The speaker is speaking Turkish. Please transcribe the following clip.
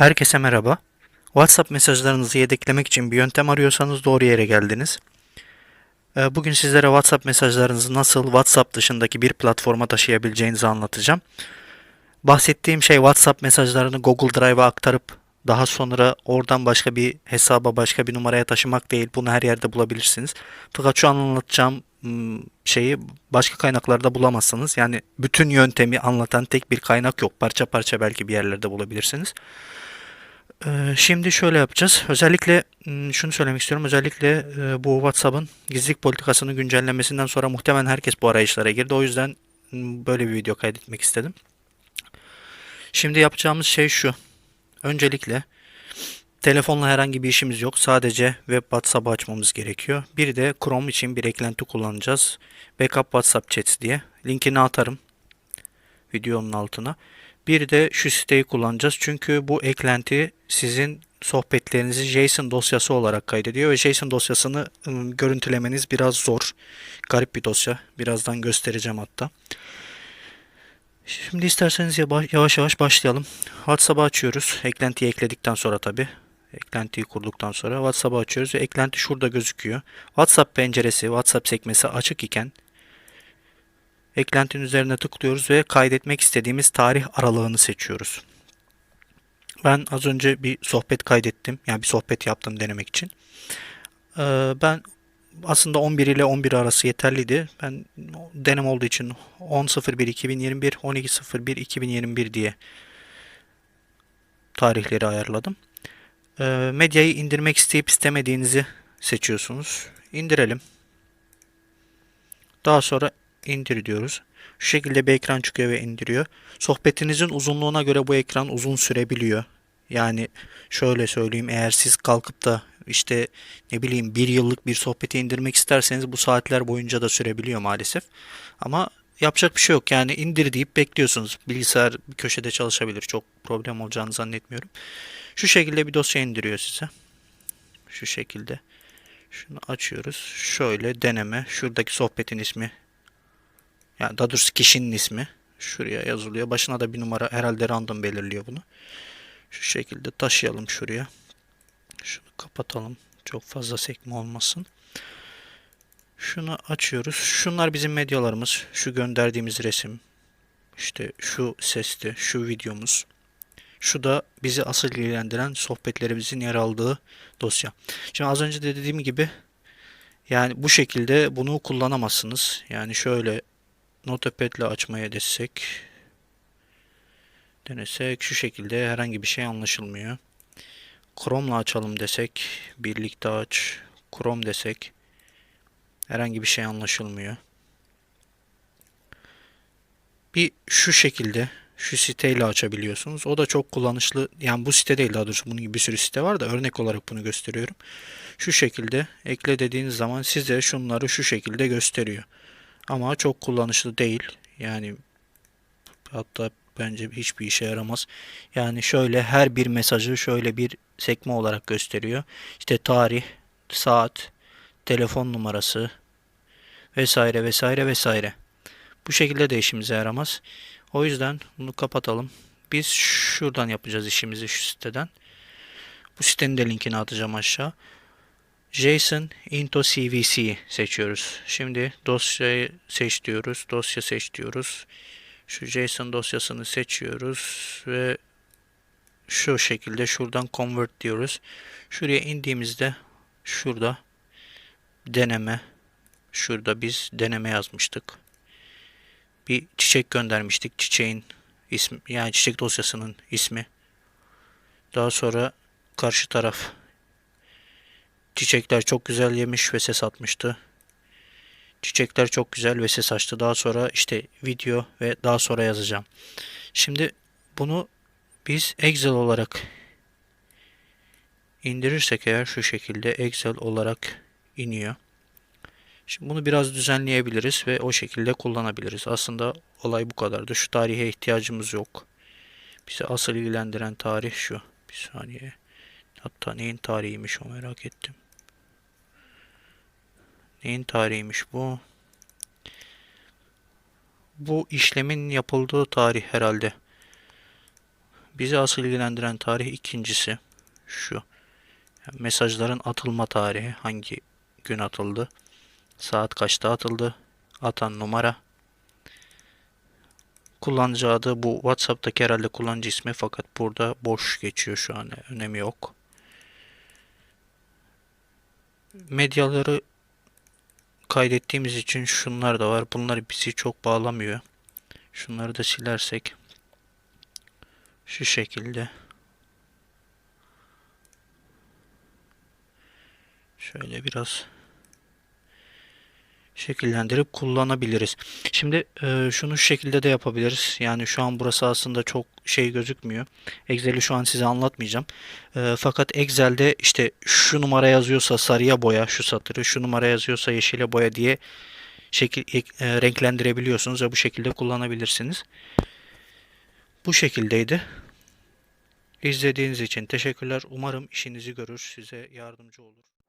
Herkese merhaba. WhatsApp mesajlarınızı yedeklemek için bir yöntem arıyorsanız doğru yere geldiniz. Ee, Bugün sizlere WhatsApp mesajlarınızı nasıl WhatsApp dışındaki bir platforma taşıyabileceğinizi anlatacağım. Bahsettiğim şey WhatsApp mesajlarını Google Drive'a aktarıp daha sonra oradan başka bir hesaba, başka bir numaraya taşımak değil. Bunu her yerde bulabilirsiniz. Fakat şu an anlatacağım ım, şeyi başka kaynaklarda bulamazsınız. Yani bütün yöntemi anlatan tek bir kaynak yok. Parça parça belki bir yerlerde bulabilirsiniz. Ee, Şimdi şöyle yapacağız. Özellikle m, şunu söylemek istiyorum. Özellikle e, bu WhatsApp'ın gizlilik politikasını güncellemesinden sonra muhtemelen herkes bu arayışlara girdi. O yüzden m, böyle bir video kaydetmek istedim. Şimdi yapacağımız şey şu. Öncelikle telefonla herhangi bir işimiz yok. Sadece web WhatsApp'ı açmamız gerekiyor. Bir de Chrome için bir eklenti kullanacağız. Backup WhatsApp Chats diye. Linkini atarım videonun altına. Bir de şu siteyi kullanacağız. Çünkü bu eklenti sizin sohbetlerinizi JSON dosyası olarak kaydediyor ve JSON dosyasını ım, görüntülemeniz biraz zor. Garip bir dosya. Birazdan göstereceğim hatta. Şimdi isterseniz yava- yavaş yavaş başlayalım. WhatsApp'ı açıyoruz. Eklentiyi ekledikten sonra tabi. Eklentiyi kurduktan sonra WhatsApp'ı açıyoruz eklenti şurada gözüküyor. WhatsApp penceresi, WhatsApp sekmesi açık iken Eklentinin üzerine tıklıyoruz ve kaydetmek istediğimiz tarih aralığını seçiyoruz. Ben az önce bir sohbet kaydettim. Yani bir sohbet yaptım denemek için. Ee, ben aslında 11 ile 11 arası yeterliydi. Ben denem olduğu için 10.01.2021, 12.01.2021 diye tarihleri ayarladım. Ee, medyayı indirmek isteyip istemediğinizi seçiyorsunuz. İndirelim. Daha sonra indir diyoruz. Şu şekilde bir ekran çıkıyor ve indiriyor. Sohbetinizin uzunluğuna göre bu ekran uzun sürebiliyor. Yani şöyle söyleyeyim eğer siz kalkıp da işte ne bileyim bir yıllık bir sohbeti indirmek isterseniz bu saatler boyunca da sürebiliyor maalesef. Ama yapacak bir şey yok yani indir deyip bekliyorsunuz. Bilgisayar bir köşede çalışabilir. Çok problem olacağını zannetmiyorum. Şu şekilde bir dosya indiriyor size. Şu şekilde. Şunu açıyoruz. Şöyle deneme. Şuradaki sohbetin ismi yani daha doğrusu kişinin ismi şuraya yazılıyor. Başına da bir numara herhalde random belirliyor bunu. Şu şekilde taşıyalım şuraya. Şunu kapatalım. Çok fazla sekme olmasın. Şunu açıyoruz. Şunlar bizim medyalarımız. Şu gönderdiğimiz resim. İşte şu sesti, şu videomuz. Şu da bizi asıl ilgilendiren sohbetlerimizin yer aldığı dosya. Şimdi az önce de dediğim gibi yani bu şekilde bunu kullanamazsınız. Yani şöyle Notepad ile açmaya desek denesek şu şekilde herhangi bir şey anlaşılmıyor. Chrome'la açalım desek birlikte aç Chrome desek herhangi bir şey anlaşılmıyor. Bir şu şekilde şu siteyle açabiliyorsunuz. O da çok kullanışlı. Yani bu site değil daha doğrusu bunun gibi bir sürü site var da örnek olarak bunu gösteriyorum. Şu şekilde ekle dediğiniz zaman size şunları şu şekilde gösteriyor. Ama çok kullanışlı değil. Yani hatta bence hiçbir işe yaramaz. Yani şöyle her bir mesajı şöyle bir sekme olarak gösteriyor. İşte tarih, saat, telefon numarası vesaire vesaire vesaire. Bu şekilde de işimize yaramaz. O yüzden bunu kapatalım. Biz şuradan yapacağız işimizi şu siteden. Bu sitenin de linkini atacağım aşağı. JSON into CVC seçiyoruz. Şimdi dosyayı seç diyoruz. Dosya seç diyoruz. Şu JSON dosyasını seçiyoruz ve şu şekilde şuradan convert diyoruz. Şuraya indiğimizde şurada deneme şurada biz deneme yazmıştık. Bir çiçek göndermiştik. Çiçeğin ismi yani çiçek dosyasının ismi. Daha sonra karşı taraf Çiçekler çok güzel yemiş ve ses atmıştı. Çiçekler çok güzel ve ses açtı. Daha sonra işte video ve daha sonra yazacağım. Şimdi bunu biz Excel olarak indirirsek eğer şu şekilde Excel olarak iniyor. Şimdi bunu biraz düzenleyebiliriz ve o şekilde kullanabiliriz. Aslında olay bu kadardı. Şu tarihe ihtiyacımız yok. Bizi asıl ilgilendiren tarih şu. Bir saniye. Hatta neyin tarihiymiş o merak ettim. Neyin tarihiymiş bu? Bu işlemin yapıldığı tarih herhalde. Bizi asıl ilgilendiren tarih ikincisi şu. Mesajların atılma tarihi hangi gün atıldı? Saat kaçta atıldı? Atan numara. Kullanıcı adı bu WhatsApp'taki herhalde kullanıcı ismi fakat burada boş geçiyor şu an. Önemi yok. Medyaları kaydettiğimiz için şunlar da var. Bunlar bizi çok bağlamıyor. Şunları da silersek şu şekilde şöyle biraz şekillendirip kullanabiliriz. Şimdi e, şunu şu şekilde de yapabiliriz. Yani şu an burası aslında çok şey gözükmüyor. Excel'i şu an size anlatmayacağım. E, fakat Excel'de işte şu numara yazıyorsa sarıya boya şu satırı, şu numara yazıyorsa yeşile boya diye şekil e, renklendirebiliyorsunuz ve bu şekilde kullanabilirsiniz. Bu şekildeydi. İzlediğiniz için teşekkürler. Umarım işinizi görür, size yardımcı olur.